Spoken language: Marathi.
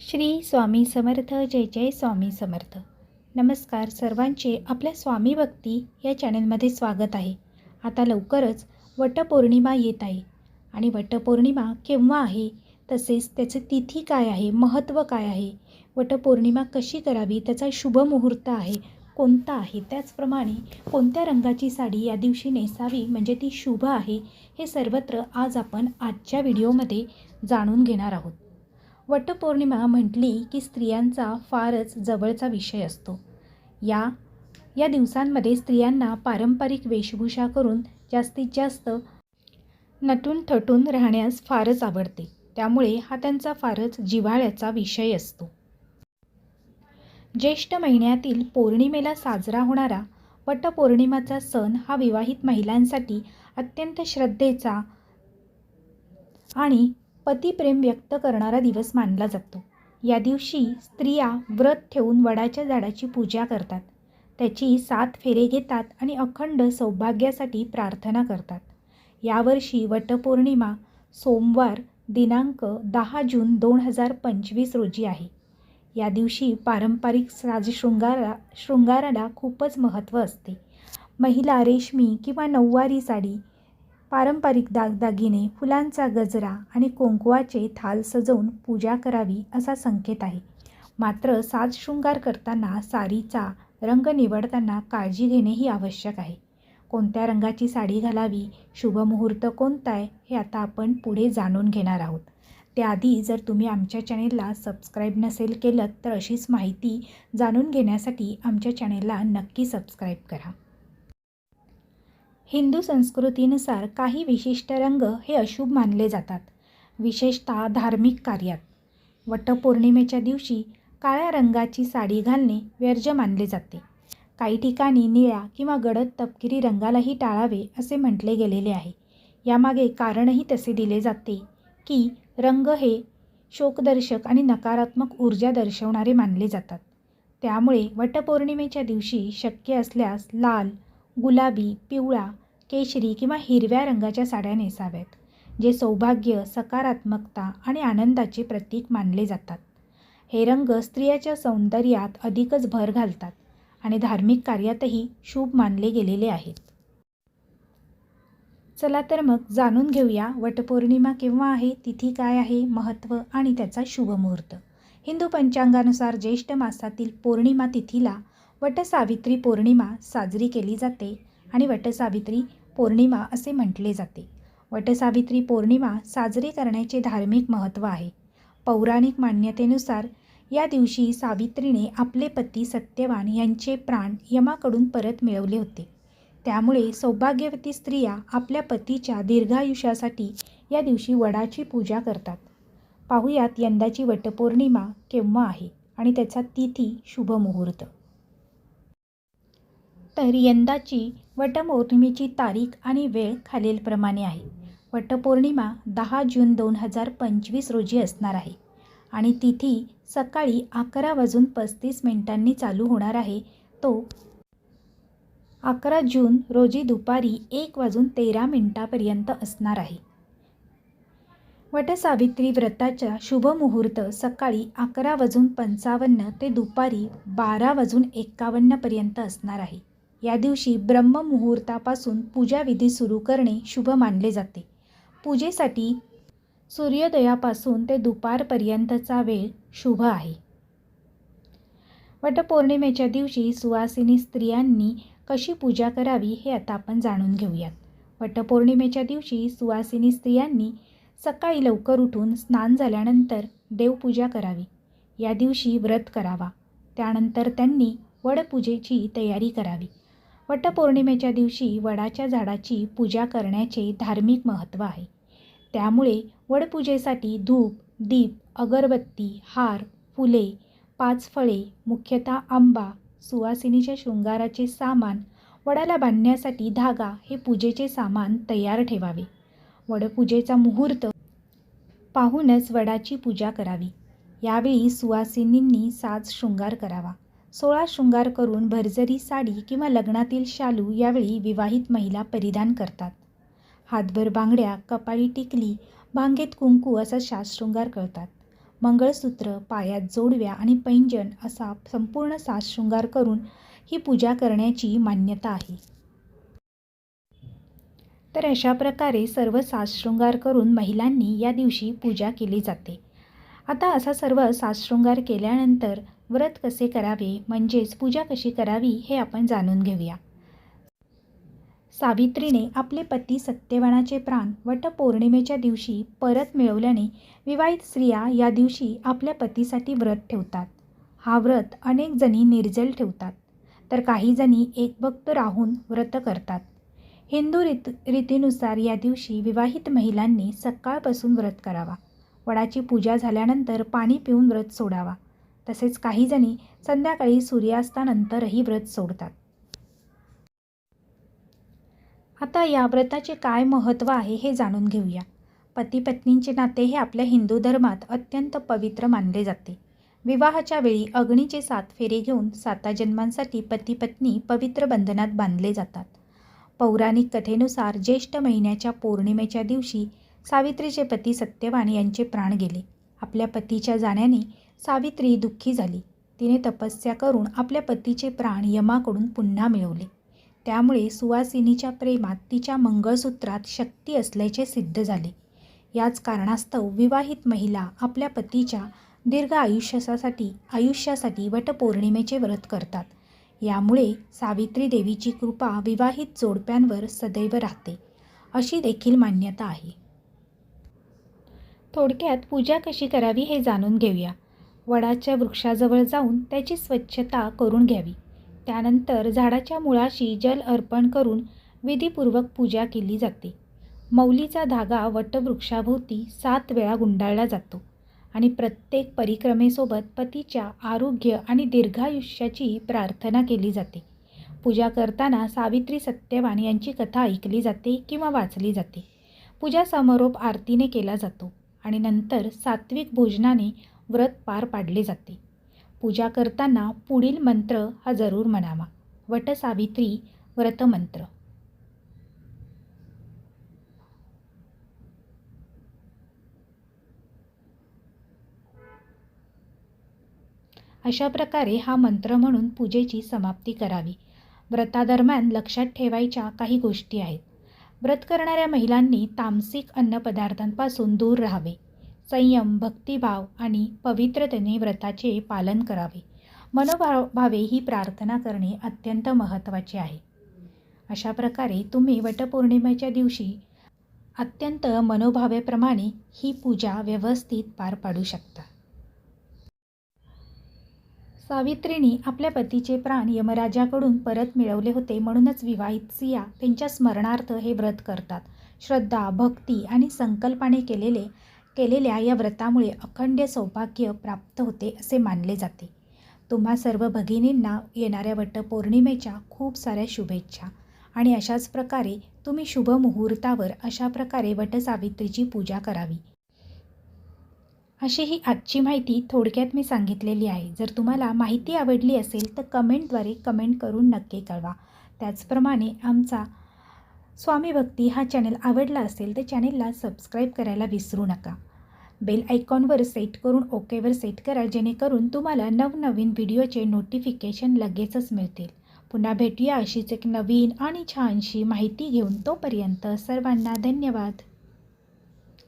श्री स्वामी समर्थ जय जय स्वामी समर्थ. नमस्कार सर्वांचे आपल्या स्वामी भक्ती या चॅनलमध्ये स्वागत आहे. आता लवकरच वटपौर्णिमा येत आहे. आणि वटपौर्णिमा केव्हा आहे? तसेच त्याचे तिथी काय आहे? महत्त्व काय आहे? वटपौर्णिमा कशी करावी? त्याचा शुभ मुहूर्त आहे कोणता आहे? त्याचप्रमाणे कोणत्या रंगाची साडी या दिवशी नेसावी? म्हणजे ती शुभ आहे हे सर्वत्र आज आपण आजच्या व्हिडिओमध्ये जाणून घेणार आहोत. वटपौर्णिमा म्हटली की स्त्रियांचा फारच जवळचा विषय असतो. या या दिवसांमध्ये स्त्रियांना पारंपरिक वेशभूषा करून जास्तीत जास्त नटून थटून राहण्यास फारच आवडते. त्यामुळे हा त्यांचा फारच जिव्हाळ्याचा विषय असतो. ज्येष्ठ महिन्यातील पौर्णिमेला साजरा होणारा वटपौर्णिमाचा सण हा विवाहित महिलांसाठी अत्यंत श्रद्धेचा आणि पतिप्रेम व्यक्त करणारा दिवस मानला जातो. या दिवशी स्त्रिया व्रत ठेवून वडाच्या झाडाची पूजा करतात. त्याची सात फेरे घेतात आणि अखंड सौभाग्यासाठी प्रार्थना करतात. यावर्षी वटपौर्णिमा सोमवार दिनांक दहा जून दोन हजार पंचवीस रोजी आहे. या दिवशी पारंपरिक साज शृंगारा शृंगाराला खूपच महत्त्व असते. महिला रेशमी किंवा नऊवारी साडी पारंपरिक दागदागिने फुलांचा गजरा आणि कुंकवाचे थाल सजवून पूजा करावी असा संकेत आहे. मात्र साज शृंगार करताना साडीचा रंग निवडताना काळजी घेणेही आवश्यक आहे. कोणत्या रंगाची साडी घालावी शुभ मुहूर्त कोणता आहे हे आता आपण पुढे जाणून घेणार आहोत. त्याआधी जर तुम्ही आमच्या चॅनेलला सबस्क्राईब नसेल केलं तर अशीच माहिती जाणून घेण्यासाठी आमच्या चॅनेलला नक्की सबस्क्राईब करा. हिंदू संस्कृतीनुसार काही विशिष्ट रंग हे अशुभ मानले जातात विशेषतः धार्मिक कार्यात. वटपौर्णिमेच्या दिवशी काळ्या रंगाची साडी घालणे व्यर्ज मानले जाते. काही ठिकाणी निळ्या किंवा गडद तपकिरी रंगालाही टाळावे असे म्हटले गेलेले आहे. यामागे कारणही तसे दिले जाते की रंग हे शोकदर्शक आणि नकारात्मक ऊर्जा दर्शवणारे मानले जातात. त्यामुळे वटपौर्णिमेच्या दिवशी शक्य असल्यास लाल गुलाबी पिवळा केशरी किंवा हिरव्या रंगाच्या साड्या नेसाव्यात जे सौभाग्य सकारात्मकता आणि आनंदाचे प्रतीक मानले जातात. हे रंग स्त्रियाच्या सौंदर्यात अधिकच भर घालतात आणि धार्मिक कार्यातही शुभ मानले गेलेले आहेत. चला तर मग जाणून घेऊया वटपौर्णिमा केव्हा आहे तिथी काय आहे महत्त्व आणि त्याचा शुभ मुहूर्त. हिंदू पंचांगानुसार ज्येष्ठ मासातील पौर्णिमा तिथीला वटसावित्री पौर्णिमा साजरी केली जाते आणि वटसावित्री पौर्णिमा असे म्हटले जाते. वटसावित्री पौर्णिमा साजरी करण्याचे धार्मिक महत्त्व आहे. पौराणिक मान्यतेनुसार या दिवशी सावित्रीने आपले पती सत्यवान यांचे प्राण यमाकडून परत मिळवले होते. त्यामुळे सौभाग्यवती स्त्रिया आपल्या पतीच्या दीर्घायुष्यासाठी या दिवशी वडाची पूजा करतात. पाहुयात यंदाची वटपौर्णिमा केव्हा आहे आणि त्याचा तिथी शुभ मुहूर्त. तर यंदाची वटपौर्णिमेची तारीख आणि वेळ खालीलप्रमाणे आहे. वटपौर्णिमा दहा जून दोन हजार पंचवीस रोजी असणार आहे आणि तिथी सकाळी अकरा वाजून पस्तीस मिनिटांनी चालू होणार आहे. तो अकरा जून रोजी दुपारी एक वाजून तेरा मिनिटापर्यंत असणार आहे. वटसावित्री व्रताचा शुभ मुहूर्त सकाळी अकरा वाजून पंचावन्न ते दुपारी बारा वाजून एक्कावन्नपर्यंत असणार आहे. या दिवशी ब्रह्ममुहूर्तापासून पूजाविधी सुरू करणे शुभ मानले जाते. पूजेसाठी सूर्योदयापासून ते दुपारपर्यंतचा वेळ शुभ आहे. वटपौर्णिमेच्या दिवशी सुवासिनी स्त्रियांनी कशी पूजा करावी हे आता आपण जाणून घेऊयात. वटपौर्णिमेच्या दिवशी सुवासिनी स्त्रियांनी सकाळी लवकर उठून स्नान झाल्यानंतर देवपूजा करावी. या दिवशी व्रत करावा. त्यानंतर त्यांनी वडपूजेची तयारी करावी. वटपौर्णिमेच्या दिवशी वडाच्या झाडाची पूजा करण्याचे धार्मिक महत्त्व आहे. त्यामुळे वडपूजेसाठी धूप दीप अगरबत्ती हार फुले पाच फळे मुख्यतः आंबा सुवासिनीच्या शृंगाराचे सामान वडाला बांधण्यासाठी धागा हे पूजेचे सामान तयार ठेवावे. वडपूजेचा मुहूर्त पाहूनच वडाची पूजा करावी. यावेळी सुवासिनींनी साज शृंगार करावा. सोळा शृंगार करून भरजरी साडी किंवा लग्नातील शालू यावेळी विवाहित महिला परिधान करतात. हातभर बांगड्या कपाळी टिकली भांगेत कुंकू असा शास्त्रशृंगार करतात मंगळसूत्र पायात जोडव्या आणि पैंजण असा संपूर्ण साजशृंगार करून ही पूजा करण्याची मान्यता आहे. तर अशा प्रकारे सर्व साजशृंगार करून महिलांनी या दिवशी पूजा केली जाते. आता असा सर्व साजशृंगार केल्यानंतर व्रत कसे करावे म्हणजेच पूजा कशी करावी हे आपण जाणून घेऊया. सावित्रीने आपले पती सत्यवानाचे प्राण वटपौर्णिमेच्या दिवशी परत मिळवल्याने विवाहित स्त्रिया या दिवशी आपल्या पतीसाठी व्रत ठेवतात. हा व्रत अनेक जणी निर्जल ठेवतात तर काही जणी एकभक्त राहून व्रत करतात. हिंदू रीत रीतीनुसार या दिवशी विवाहित महिलांनी सकाळपासून व्रत करावा. वडाची पूजा झाल्यानंतर पाणी पिऊन व्रत सोडावा. तसेच काही जणी संध्याकाळी सूर्यास्तानंतरही व्रत सोडतात. आता या व्रताचे काय महत्त्व आहे हे जाणून घेऊया. पती पत्नींचे नाते हे आपल्या हिंदू धर्मात अत्यंत पवित्र मानले जाते. विवाहाच्या वेळी अग्नीचे सात फेरे घेऊन साता जन्मांसाठी पती पत्नी पवित्र बंधनात बांधले जातात. पौराणिक कथेनुसार ज्येष्ठ महिन्याच्या पौर्णिमेच्या दिवशी सावित्रीचे पती सत्यवान यांचे प्राण गेले. आपल्या पतीच्या जाण्याने सावित्री दुःखी झाली. तिने तपस्या करून आपल्या पतीचे प्राण यमाकडून पुन्हा मिळवले. त्यामुळे सुवासिनीच्या प्रेमात तिच्या मंगळसूत्रात शक्ती असल्याचे सिद्ध झाले. याच कारणास्तव विवाहित महिला आपल्या पतीच्या दीर्घ आयुष्यासाठी आयुष्यासाठी वटपौर्णिमेचे व्रत करतात. यामुळे सावित्री देवीची कृपा विवाहित जोडप्यांवर सदैव राहते अशी देखील मान्यता आहे. थोडक्यात पूजा कशी करावी हे जाणून घेऊया. वडाच्या वृक्षाजवळ जाऊन त्याची स्वच्छता करून घ्यावी. त्यानंतर झाडाच्या मुळाशी जल अर्पण करून विधीपूर्वक पूजा केली जाते. मौलीचा धागा वटवृक्षाभोवती सात वेळा गुंडाळला जातो आणि प्रत्येक परिक्रमेसोबत पतीच्या आरोग्य आणि दीर्घायुष्याची प्रार्थना केली जाते. पूजा करताना सावित्री सत्यवान यांची कथा ऐकली जाते किंवा वाचली जाते. पूजा समारोप आरतीने केला जातो. आणि नंतर सात्विक भोजनाने व्रत पार पाडले जाते. पूजा करताना पुढील मंत्र हा जरूर म्हणावा. वटसावित्री व्रतमंत्र. अशा प्रकारे हा मंत्र म्हणून पूजेची समाप्ती करावी. व्रतादरम्यान लक्षात ठेवायच्या काही गोष्टी आहेत. व्रत करणाऱ्या महिलांनी तामसिक अन्नपदार्थांपासून दूर राहावे. संयम भक्तिभाव आणि पवित्रतेने व्रताचे पालन करावे. मनोभावे ही प्रार्थना करणे अत्यंत महत्त्वाचे आहे. अशा प्रकारे तुम्ही वटपौर्णिमेच्या दिवशी अत्यंत मनोभावेप्रमाणे ही पूजा व्यवस्थित पार पाडू शकता. सावित्रीने आपल्या पतीचे प्राण यमराजाकडून परत मिळवले होते म्हणूनच विवाहित स्त्रिया त्यांच्या स्मरणार्थ हे व्रत करतात. श्रद्धा भक्ती आणि संकल्पाने केलेले केलेल्या या व्रतामुळे अखंड सौभाग्य प्राप्त होते असे मानले जाते. तुम्हा सर्व भगिनींना येणाऱ्या वटपौर्णिमेच्या खूप साऱ्या शुभेच्छा आणि अशाच प्रकारे तुम्ही शुभ मुहूर्तावर अशा प्रकारे वटसावित्रीची पूजा करावी. अशी ही आजची माहिती थोडक्यात मी सांगितलेली आहे. जर तुम्हाला माहिती आवडली असेल तर कमेंटद्वारे कमेंट करून नक्की कळवा. त्याचप्रमाणे आमचा स्वामी भक्ती हा चॅनल आवडला असेल तर चॅनेलला सबस्क्राईब करायला विसरू नका. बेल आयकॉनवर सेट करून ओकेवर सेट करा जेणेकरून तुम्हाला नवनवीन व्हिडिओचे नोटिफिकेशन लगेचच मिळतील. पुन्हा भेटूया अशीच एक नवीन आणि छानशी माहिती घेऊन तोपर्यंत सर्वांना धन्यवाद.